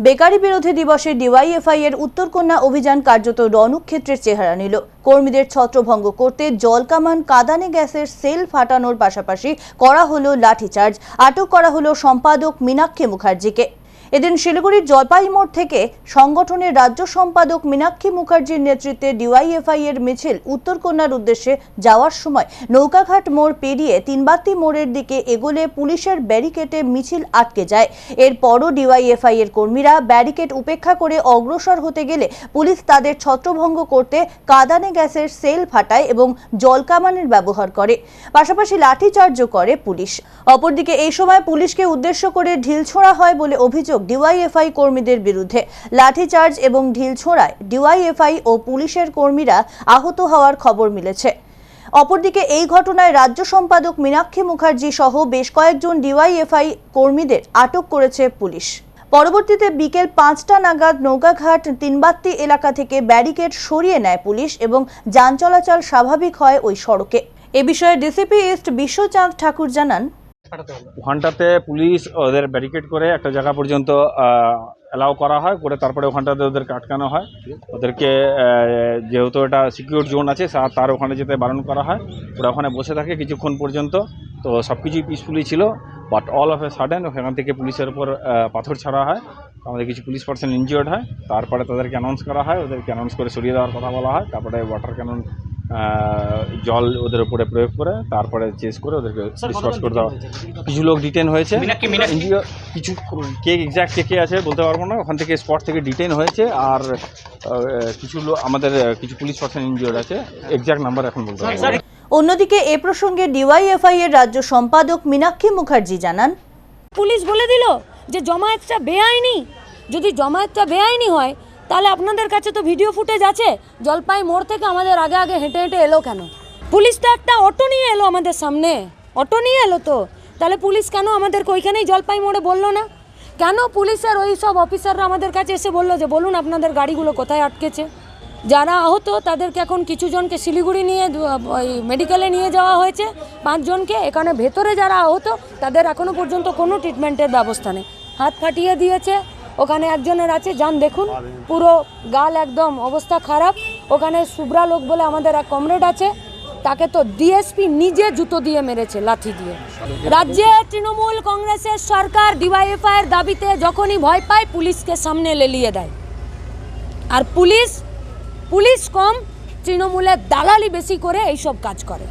Bakery বিরোধী দিবসে DYFI এর উত্তরকন্যা অভিযান কার্যত রণক্ষেত্রের চেহারা নিল। কর্মীদের ছত্রভঙ্গ করতে জলকামান কাদানে গ্যাসের সেল ফাটানোর পাশাপাশি করা হলো লাঠিচার্জ, আটক করা হলো সম্পাদক মীনাক্ষী মুখার্জিকে। এদিন শিলিগুড়ির জলপাই মোড় থেকে সংগঠনের রাজ্য সম্পাদক মীনাক্ষী মুখার্জির নেতৃত্বে ডিওয়াইএফআই এর মিছিল উত্তরকন্যার উদ্দেশ্যে যাওয়ার সময় নৌকাঘাট মোড় পেরিয়ে তিনবাত্তি মোড়ের দিকে এগোলে পুলিশের ব্যারিকেটে মিছিল আটকে যায়। এরপরও ডিওয়াইএফআই এর কর্মীরা ব্যারিকেড উপেক্ষা করে অগ্রসর হতে গেলে পুলিশ তাদের ছত্রভঙ্গ করতে কাদানে গ্যাসের সেল ফাটায় এবং জলকামানের ব্যবহার করে। পাশাপাশি লাঠিচার্জও করে পুলিশ। অপরদিকে এই সময় পুলিশকে উদ্দেশ্য করে ঢিল ছোড়া হয় বলে অভিযোগ ডিওয়াইএফআই কর্মীদের বিরুদ্ধে লাঠিচার্জ এবং ঢিল ছোড়ায় ডিওয়াইএফআই ও পুলিশের কর্মীরা আহত হওয়ার খবর মিলেছে। অপরদিকে এই ঘটনায় রাজ্য সম্পাদক মীনাক্ষী মুখার্জি সহ বেশ কয়েকজন ডিওয়াইএফআই কর্মীদের আটক করেছে পুলিশ। পরবর্তীতে বিকেল পাঁচটা নাগাদ নৌকাঘাট তিনবাত্তি এলাকা থেকে ব্যারিকেড সরিয়ে নেয় পুলিশ এবং যান চলাচল স্বাভাবিক হয় ওই সড়কে। এ বিষয়ে ডিসিপি ইস্ট বিশ্বচাঁদ ঠাকুর জানান ওখানটাতে পুলিশ ওদের ব্যারিকেড করে একটা জায়গা পর্যন্ত অ্যালাউ করা হয়, করে তারপরে ওখানটাতে ওদেরকে আটকানো হয়। ওদেরকে যেহেতু এটা সিকিউর জোন আছে তার ওখানে যেতে বারণ করা হয়। ওরা ওখানে বসে থাকে কিছুক্ষণ পর্যন্ত। তো সব কিছুই পিসফুলি ছিল but all of a sudden ওখান থেকে পুলিশের উপর পাথর ছাড়া হয়। আমাদের কিছু পুলিশ পার্সন ইনজিওর্ড হয়। তারপরে তাদেরকে অ্যানাউন্স করা হয়। ওদেরকে অ্যানাউন্স করে সরিয়ে দেওয়ার কথা বলা হয়। তারপরে ওয়াটার ক্যানন জল ওদের উপরে প্রয়োগ করে তারপরে চেস করে ওদেরকে ডিসপার্স করে দেওয়া। কিছু লোক ডিটেন হয়েছে। কিছু কে এক্স্যাক্ট কে কে আছে বলতে পারব না। ওখান থেকে স্পট থেকে ডিটেন হয়েছে আর কিছু লোক আমাদের কিছু পুলিশ পার্সন ইনজিওর আছে। এক্স্যাক্ট নাম্বার এখন বলতে পারব অন্যদিকে এ প্রসঙ্গে ডিওয়াইএফআই এর রাজ্য সম্পাদক মীনাক্ষী মুখার্জি জানান পুলিশ বলে দিল যে জমায়েতটা বেআইনি। যদি জমায়েতটা বেআইনি হয় তাহলে আপনাদের কাছে তো ভিডিও ফুটেজ আছে। জলপাই মোড় থেকে আমাদের আগে আগে হেঁটে হেঁটে এলো কেন? পুলিশ তো একটা অটো নিয়ে এলো আমাদের সামনে। অটো নিয়ে এলো তো। তাহলে পুলিশ কেন আমাদেরকে ওইখানেই জলপাই মোড়ে বলল না? কেন পুলিশের ওই সব অফিসাররা আমাদের কাছে এসে বলল যে, বলুন আপনাদের গাড়িগুলো কোথায় আটকেছে? যারা আহত, তাদেরকে এখন কিছু জনকে শিলিগুড়ি নিয়ে ওই মেডিকেলে নিয়ে যাওয়া হয়েছে। পাঁচজনকে। এখানে ভেতরে যারা আহত, তাদের এখনও পর্যন্ত কোনো ট্রিটমেন্টের ব্যবস্থা নেই। হাত ফাটিয়ে দিয়েছে। ওখানে একজনের আছে, যান দেখুন। পুরো গাল একদম, অবস্থা খারাপ। ওখানে সুব্রা লোক বলে আমাদের এক কমরেড আছে। তাকে তো ডিএসপি নিজে জুতো দিয়ে মেরেছে লাথি দিয়ে। রাজ্যে তৃণমূল কংগ্রেসের সরকার ডিওয়াইএফআই এর দাবিতে যখনই ভয় পায়, পুলিশকে সামনে লেলিয়ে দেয়। আর পুলিশ পুলিশ কম, তৃণমূলের দালালি বেশি করে এইসব কাজ করে।